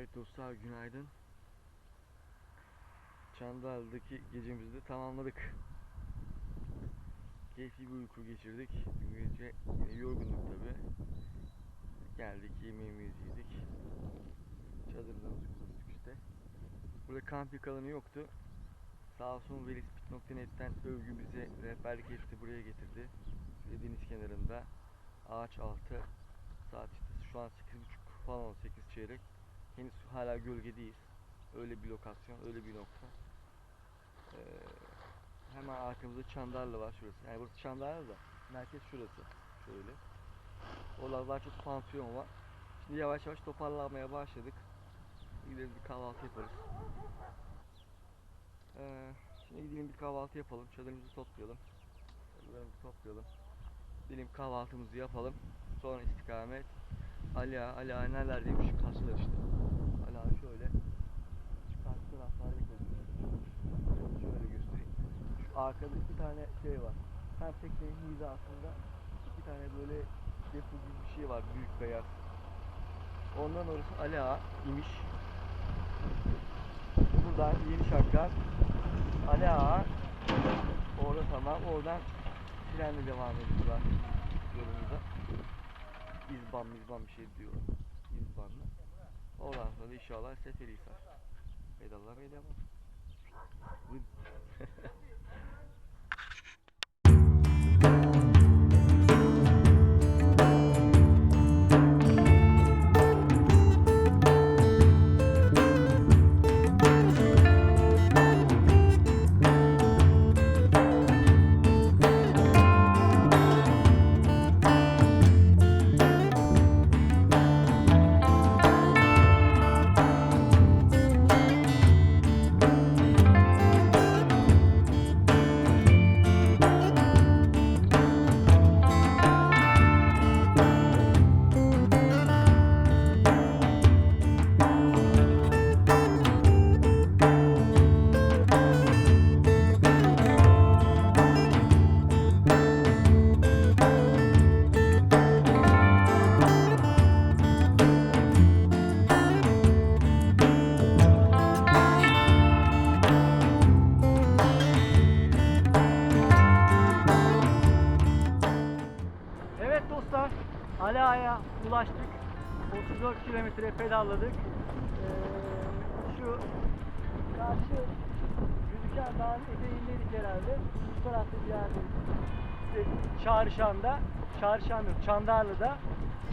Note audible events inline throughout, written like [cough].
Evet dostlar günaydın. Çandal'daki gecemizi de tamamladık. Keyifli bir uyku geçirdik. Dün gece yorgunduk tabi. Geldik yemeğimizi yedik. Çadırlarımızı kurduk işte. Burada kamp alanı yoktu. Sağ olsun velispit.net'ten övgü bize rehberlik etti buraya getirdi. Şöyle deniz kenarında ağaç altı saat işte şu an 8.30 falan 8 çeyrek. Henüz hala gölgedeyiz. Öyle bir lokasyon, öyle bir nokta. Ee, hemen arkamızda Çandarlı var şurası. Yani burası Çandarlı da merkez şurası. Şöyle. Oralarda daha çok pansiyon var. Şimdi yavaş yavaş toparlanmaya başladık. Gidelim bir kahvaltı yaparız. Ee, şimdi gidelim bir kahvaltı yapalım. Çadırımızı toplayalım. Çadırlarımızı toplayalım. Gidelim kahvaltımızı yapalım. Sonra istikamet Ali Ağa nerelerdeymiş? Karşılar işte. Ali Ağa şöyle. Şu karşı taraflarda kalıyor. Şöyle göstereyim. Şu arkada iki tane şey var. Hem teknenin hizasında iki tane böyle depo gibi bir şey var. Büyük beyaz. Ondan orası Ali imiş. Buradan Yeni Şarkar. Ali. Orada tamam. Oradan trenle devam ediyorlar yolumuza. İzban mizban bir şey diyor. İzbanla. Ondan sonra inşallah Seferihisar. Pedallamaya [laughs] devam. Pedalladık. Ee, şu karşı gözüken dağın eteğindeydik herhalde. Bu tarafta bir yerde. İşte Çağrışan'da, Çağrışan yok, Çandarlı'da.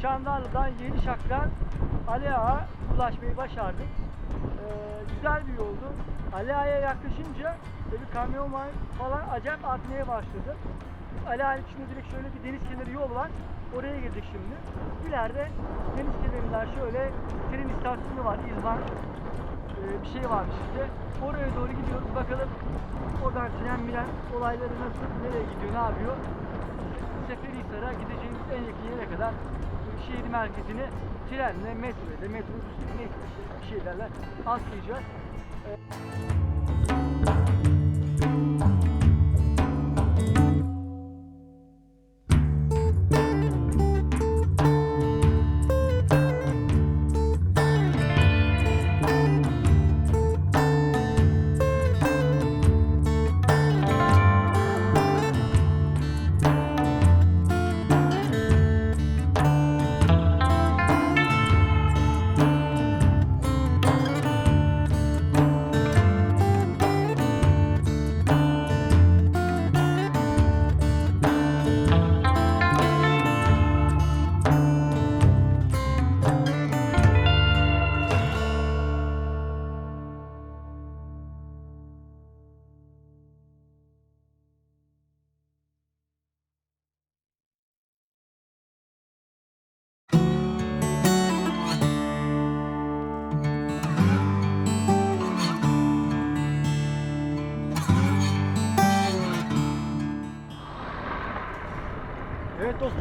Çandarlı'dan Yeni Şak'tan Ala'ya ulaşmayı başardık. Ee, güzel bir yoldu. Ala'ya yaklaşınca tabii kamyon falan acayip artmaya başladı. Ağa'nın içinde direkt şöyle bir deniz kenarı yol var. Oraya girdik şimdi. İleride deniz kenarından şöyle tren istasyonu var. İzban ee, bir şey varmış işte. Oraya doğru gidiyoruz. Bakalım oradan tren miren olayları nasıl, nereye gidiyor, ne yapıyor. Seferihisar'a gideceğimiz en yakın yere kadar şehir merkezini trenle, metro ile, metrobüsle neyse bir şeylerle atlayacağız. Evet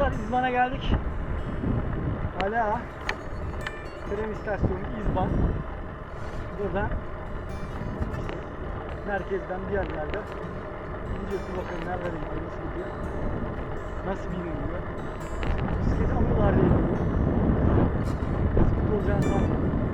dostlar İzban'a geldik. Hala tren istasyonu İzban. Burada merkezden bir yerlerde bir bakalım nerelere gidiyor, nasıl gidiyor. Nasıl biniliyor. Bisiklet alıyorlar diye biliyorum. Sıkıntı olacağını sanmıyorum.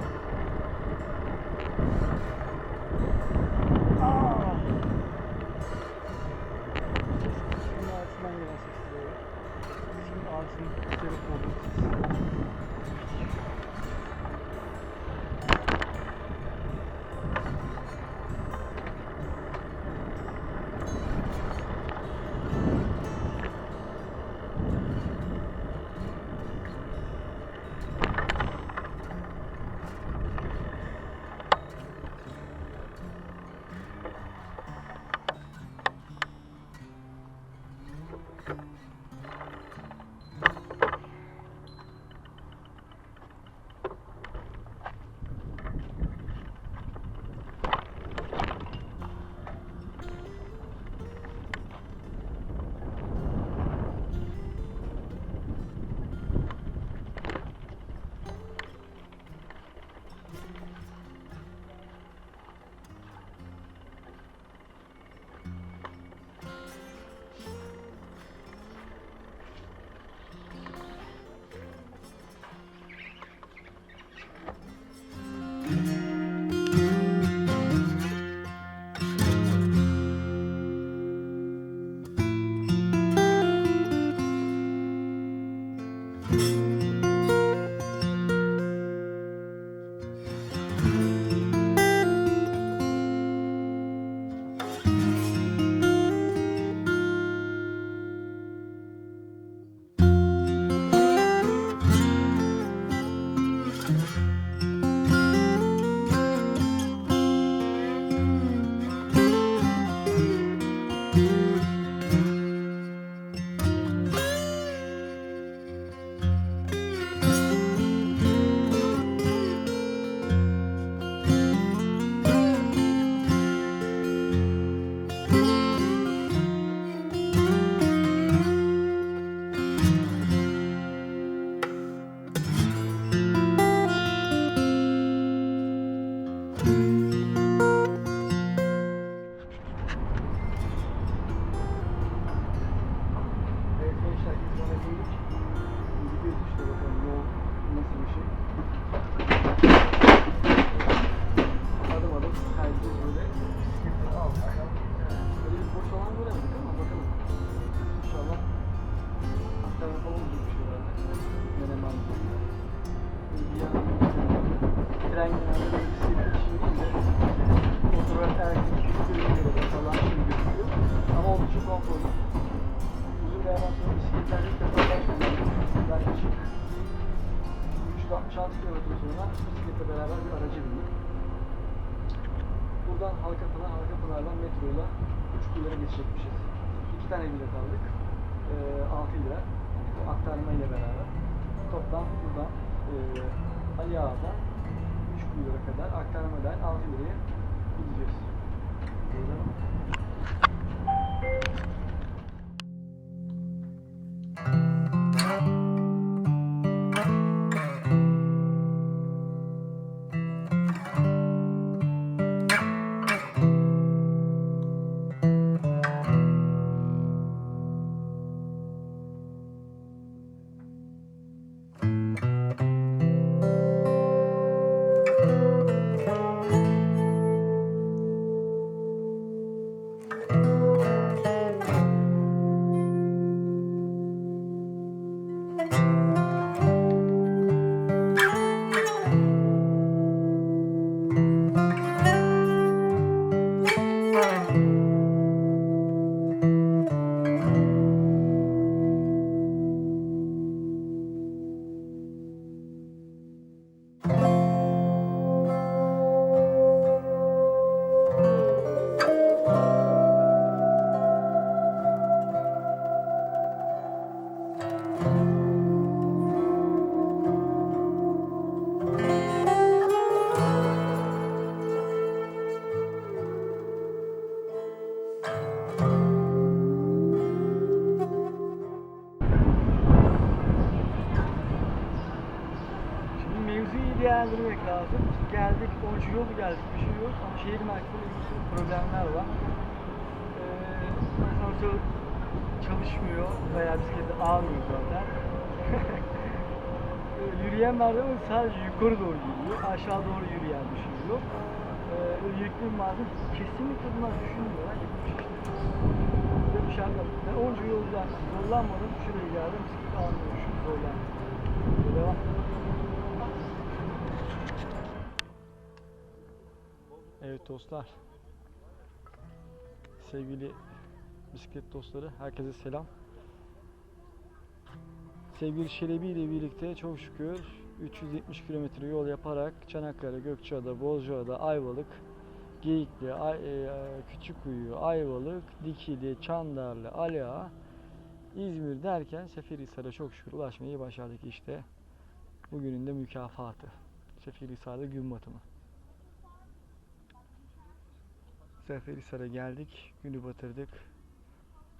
sonra bisikletle beraber bir araca bindim. Buradan Halkapınar, Halkapınar'dan metroyla 3 lira geçecekmişiz. İki tane bilet aldık. Ee, 6 lira. Aktarma ile beraber. Toplam buradan e, Ali Ağa'dan 3 lira kadar aktarmadan 6 liraya gideceğiz. Buradan değerlendirmek lazım. Geldik, 10. yolu geldik, bir şey yok ama şehir merkezinde bir sürü problemler var. Ee, asansör çalışmıyor veya bisikleti almıyor zaten. [laughs] Yürüyen merdiven sadece yukarı doğru yürüyor, aşağı doğru yürüyen bir şey yok. Ee, yüklü malzeme kesinlikle bunlar düşünmüyorlar, şey anladım. Ben 10. yoldan zorlanmadım, şuraya geldim, bisiklet almıyor, şu zorlandım. Devam. Evet dostlar. Sevgili bisiklet dostları, herkese selam. Sevgili Şelebi ile birlikte çok şükür 370 kilometre yol yaparak Çanakkale, Gökçeada, Bozcaada, Ayvalık, Geyikli, Ay, e, Küçükkuyu, Ayvalık, Dikili, Çandarlı, Aliağa, İzmir derken Seferihisar'a çok şükür ulaşmayı başardık işte. Bugünün de mükafatı. Seferihisar'da gün batımı. Seferihisar'a geldik, günü batırdık.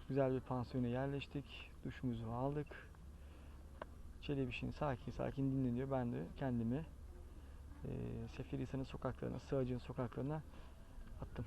Güzel bir pansiyona yerleştik, duşumuzu aldık. Çelebiş'in sakin sakin dinleniyor. Ben de kendimi eee Seferihisar'ın sokaklarına, Sığacık'ın sokaklarına attım.